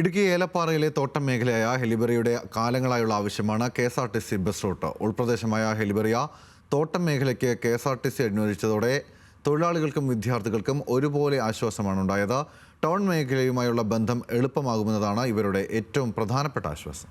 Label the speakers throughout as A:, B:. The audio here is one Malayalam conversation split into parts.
A: ഇടുക്കി ഏലപ്പാറയിലെ തോട്ടം മേഖലയായ ഹെലിബറിയുടെ കാലങ്ങളായുള്ള ആവശ്യമാണ് K S R T C bus route. ഉൾപ്രദേശമായ Helibaria തോട്ടം മേഖലയ്ക്ക് K S R T C അനുവദിച്ചതോടെ തൊഴിലാളികൾക്കും വിദ്യാർത്ഥികൾക്കും ഒരുപോലെ ആശ്വാസമാണ് ഉണ്ടായത്. ടൗൺ മേഖലയുമായുള്ള ബന്ധം എളുപ്പമാകുമെന്നതാണ് ഇവരുടെ ഏറ്റവും പ്രധാനപ്പെട്ട ആശ്വാസം.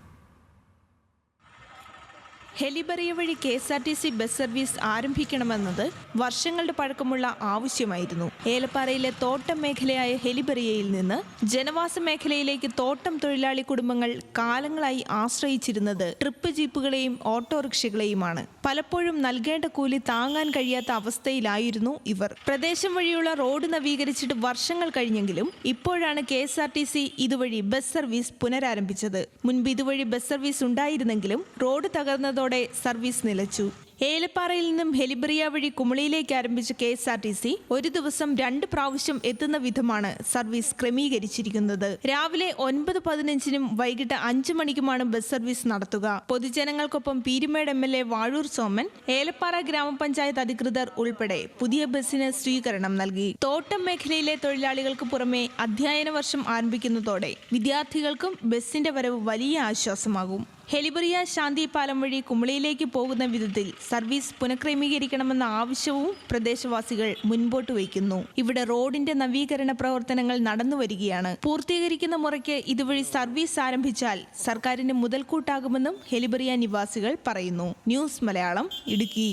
B: ഹെലിബറിയ വഴി K S R T C bus service ആരംഭിക്കണമെന്നത് വർഷങ്ങളുടെ പഴക്കമുള്ള ആവശ്യമായിരുന്നു. ഏലപ്പാറയിലെ തോട്ടം മേഖലയായ ഹെലിബറിയയിൽ നിന്ന് ജനവാസ മേഖലയിലേക്ക് തോട്ടം തൊഴിലാളി കുടുംബങ്ങൾ കാലങ്ങളായി ആശ്രയിച്ചിരുന്നത് ട്രിപ്പ് ജീപ്പുകളെയും ഓട്ടോറിക്ഷകളെയുമാണ്. പലപ്പോഴും നൽകേണ്ട കൂലി താങ്ങാൻ കഴിയാത്ത അവസ്ഥയിലായിരുന്നു ഇവർ. പ്രദേശം വഴിയുള്ള റോഡ് നവീകരിച്ചിട്ട് വർഷങ്ങൾ കഴിഞ്ഞെങ്കിലും ഇപ്പോഴാണ് K S R T C ഇതുവഴി ബസ് സർവീസ് പുനരാരംഭിച്ചത്. മുൻപ് ഇതുവഴി ബസ് സർവീസ് ഉണ്ടായിരുന്നെങ്കിലും റോഡ് തകർന്നതോടെ സർവീസ് നിലച്ചു ഏലപ്പാറയിൽ നിന്നും ഹെലിബ്രിയ വഴി കുമളിയിലേക്ക് ആരംഭിച്ച K S R T C ഒരു ദിവസം രണ്ട് പ്രാവശ്യം എത്തുന്ന വിധമാണ് സർവീസ് ക്രമീകരിച്ചിരിക്കുന്നത്. രാവിലെ ഒൻപത് പതിനഞ്ചിനും വൈകിട്ട് അഞ്ചു മണിക്കുമാണ് ബസ് സർവീസ് നടത്തുക. പൊതുജനങ്ങൾക്കൊപ്പം Peermade M L A Vazhoor Soman Elappara ഗ്രാമപഞ്ചായത്ത് അധികൃതർ ഉൾപ്പെടെ പുതിയ ബസ്സിന് സ്വീകരണം നൽകി. തോട്ടം മേഖലയിലെ തൊഴിലാളികൾക്ക് പുറമെ അധ്യയന വർഷം ആരംഭിക്കുന്നതോടെ വിദ്യാർത്ഥികൾക്കും ബസ്സിന്റെ വരവ് വലിയ ആശ്വാസമാകും. ഹെലിബറിയ ശാന്തി പാലം വഴി കുമളിയിലേക്ക് പോകുന്ന വിധത്തിൽ സർവീസ് പുനഃക്രമീകരിക്കണമെന്ന ആവശ്യവും പ്രദേശവാസികൾ മുൻപോട്ട് വയ്ക്കുന്നു. ഇവിടെ റോഡിന്റെ നവീകരണ പ്രവർത്തനങ്ങൾ നടന്നു വരികയാണ് പൂർത്തീകരിക്കുന്ന മുറയ്ക്ക് ഇതുവഴി സർവീസ് ആരംഭിച്ചാൽ സർക്കാരിന് മുതൽക്കൂട്ടാകുമെന്നും ഹെലിബറിയ നിവാസികൾ പറയുന്നു. ന്യൂസ് മലയാളം ഇടുക്കി.